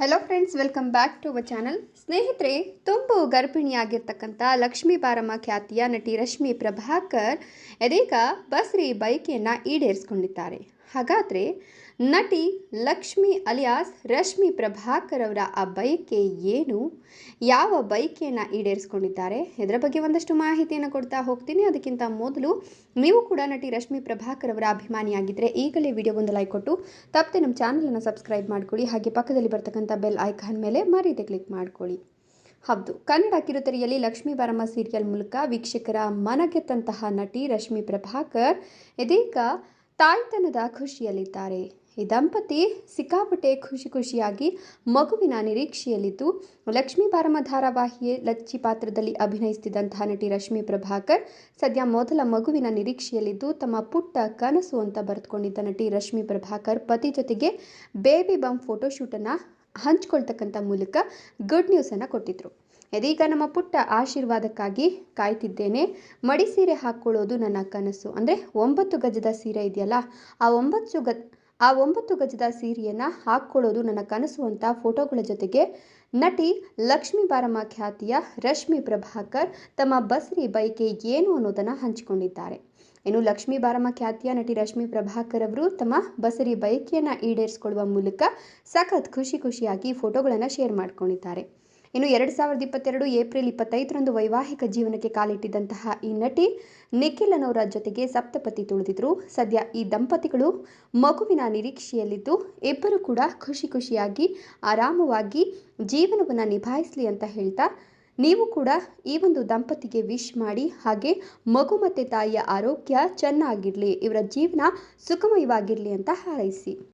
Hello friends welcome back to our channel ಸ್ನೇಹಿತರೆ, ತುಂಬು ಗರ್ಭಿಣಿಯಾಗಿರ್ತಕ್ಕಂಥ ಲಕ್ಷ್ಮೀ ಬಾರಮ್ಮ ಖ್ಯಾತಿಯ ನಟಿ ರಶ್ಮಿ ಪ್ರಭಾಕರ್ ಇದೀಗ ಬಸ್ರಿ ಬೈಕೆಯನ್ನು ಈಡೇರಿಸ್ಕೊಂಡಿದ್ದಾರೆ. ಹಾಗಾದರೆ ನಟಿ ಲಕ್ಷ್ಮಿ ಅಲಿಯಾಸ್ ರಶ್ಮಿ ಪ್ರಭಾಕರ್ ಅವರ ಆ ಬೈಕೆ ಏನು? ಯಾವ ಬೈಕೆಯನ್ನು ಈಡೇರಿಸ್ಕೊಂಡಿದ್ದಾರೆ? ಇದರ ಬಗ್ಗೆ ಒಂದಷ್ಟು ಮಾಹಿತಿಯನ್ನು ಕೊಡ್ತಾ ಹೋಗ್ತೀನಿ. ಅದಕ್ಕಿಂತ ಮೊದಲು ನೀವು ಕೂಡ ನಟಿ ರಶ್ಮಿ ಪ್ರಭಾಕರ್ ಅವರ ಅಭಿಮಾನಿಯಾಗಿದ್ದರೆ ಈಗಲೇ ವಿಡಿಯೋಗೊಂದು ಲೈಕ್ ಕೊಟ್ಟು, ತಪ್ಪದೆ ನಮ್ಮ ಚಾನಲನ್ನು ಸಬ್ಸ್ಕ್ರೈಬ್ ಮಾಡ್ಕೊಳ್ಳಿ. ಹಾಗೆ ಪಕ್ಕದಲ್ಲಿ ಬರ್ತಕ್ಕಂಥ ಬೆಲ್ ಐಕಾನ್ ಮೇಲೆ ಮರೀದೆ ಕ್ಲಿಕ್ ಮಾಡ್ಕೊಳ್ಳಿ. ಹೌದು, ಕನ್ನಡ ಕಿರುತೆರೆಯಲ್ಲಿ ಲಕ್ಷ್ಮೀ ಬಾರಮ್ಮ ಸೀರಿಯಲ್ ಮೂಲಕ ವೀಕ್ಷಕರ ಮನಗೆತ್ತಂತಹ ನಟಿ ರಶ್ಮಿ ಪ್ರಭಾಕರ್ ಇದೀಗ ತಾಯ್ತನದ ಖುಷಿಯಲ್ಲಿದ್ದಾರೆ. ಈ ದಂಪತಿ ಸಿಕ್ಕಾಪಟ್ಟೆ ಖುಷಿ ಖುಷಿಯಾಗಿ ಮಗುವಿನ ನಿರೀಕ್ಷೆಯಲ್ಲಿದ್ದು, ಲಕ್ಷ್ಮೀ ಬಾರಮ್ಮ ಧಾರಾವಾಹಿಯೇ ಲಚ್ಚಿ ಪಾತ್ರದಲ್ಲಿ ಅಭಿನಯಿಸುತ್ತಿದ್ದಂತಹ ನಟಿ ರಶ್ಮಿ ಪ್ರಭಾಕರ್ ಸದ್ಯ ಮೊದಲ ಮಗುವಿನ ನಿರೀಕ್ಷೆಯಲ್ಲಿದ್ದು, ತಮ್ಮ ಪುಟ್ಟ ಕನಸು ಅಂತ ಬರೆದುಕೊಂಡಿದ್ದ ನಟಿ ರಶ್ಮಿ ಪ್ರಭಾಕರ್ ಪತಿ ಜೊತೆಗೆ ಬೇಬಿ ಬಮ್ ಫೋಟೋಶೂಟನ್ನು ಹಂಚ್ಕೊಳ್ತಕ್ಕಂಥ ಮೂಲಕ ಗುಡ್ ನ್ಯೂಸನ್ನು ಕೊಟ್ಟಿದ್ರು. ಇದೀಗ ನಮ್ಮ ಪುಟ್ಟ ಆಶೀರ್ವಾದಕ್ಕಾಗಿ ಕಾಯ್ತಿದ್ದೇನೆ. ಮಡಿ ಸೀರೆ ಹಾಕ್ಕೊಳ್ಳೋದು ನನ್ನ ಕನಸು. ಅಂದರೆ ಒಂಬತ್ತು ಗಜದ ಸೀರೆ ಇದೆಯಲ್ಲ, ಆ ಒಂಬತ್ತು ಗ ಆ ಒಂಬತ್ತು ಗಜದ ಸೀರೆಯನ್ನು ಹಾಕ್ಕೊಳ್ಳೋದು ನನ್ನ ಕನಸು ಅಂತ ಫೋಟೋಗಳ ಜೊತೆಗೆ ನಟಿ ಲಕ್ಷ್ಮೀ ಬಾರಮ್ಮ ಖ್ಯಾತಿಯ ರಶ್ಮಿ ಪ್ರಭಾಕರ್ ತಮ್ಮ ಬಸ್ರಿ ಬೈಕೆ ಏನು ಅನ್ನೋದನ್ನು ಹಂಚಿಕೊಂಡಿದ್ದಾರೆ. ಇನ್ನು ಲಕ್ಷ್ಮೀ ಬಾರಮ್ಮ ಖ್ಯಾತಿಯ ನಟಿ ರಶ್ಮಿ ಪ್ರಭಾಕರ್ ಅವರು ತಮ್ಮ ಬಸರಿ ಬೈಕೆಯನ್ನು ಈಡೇರಿಸ್ಕೊಳ್ಳುವ ಮೂಲಕ ಸಖತ್ ಖುಷಿ ಖುಷಿಯಾಗಿ ಫೋಟೋಗಳನ್ನು ಶೇರ್ ಮಾಡ್ಕೊಂಡಿದ್ದಾರೆ. ಇನ್ನು ಎರಡು ಸಾವಿರದ ಇಪ್ಪತ್ತೆರಡು ಏಪ್ರಿಲ್ ಇಪ್ಪತ್ತೈದರಂದು ವೈವಾಹಿಕ ಜೀವನಕ್ಕೆ ಕಾಲಿಟ್ಟಿದ್ದಂತಹ ಈ ನಟಿ ನಿಖಿಲ್ ಅನ್ನೋರ ಜೊತೆಗೆ ಸಪ್ತಪತಿ ತುಳಿದಿದ್ರು. ಸದ್ಯ ಈ ದಂಪತಿಗಳು ಮಗುವಿನ ನಿರೀಕ್ಷೆಯಲ್ಲಿದ್ದು ಇಬ್ಬರು ಕೂಡ ಖುಷಿ ಖುಷಿಯಾಗಿ ಆರಾಮವಾಗಿ ಜೀವನವನ್ನು ನಿಭಾಯಿಸಲಿ ಅಂತ ಹೇಳ್ತಾ ನೀವು ಕೂಡ ಈ ಒಂದು ದಂಪತಿಗೆ ವಿಶ್ ಮಾಡಿ ಹಾಗೆ ಮಗು ಮತ್ತು ತಾಯಿಯ ಆರೋಗ್ಯ ಚೆನ್ನಾಗಿರಲಿ, ಇವರ ಜೀವನ ಸುಖಮಯವಾಗಿರಲಿ ಅಂತ ಹಾರೈಸಿ.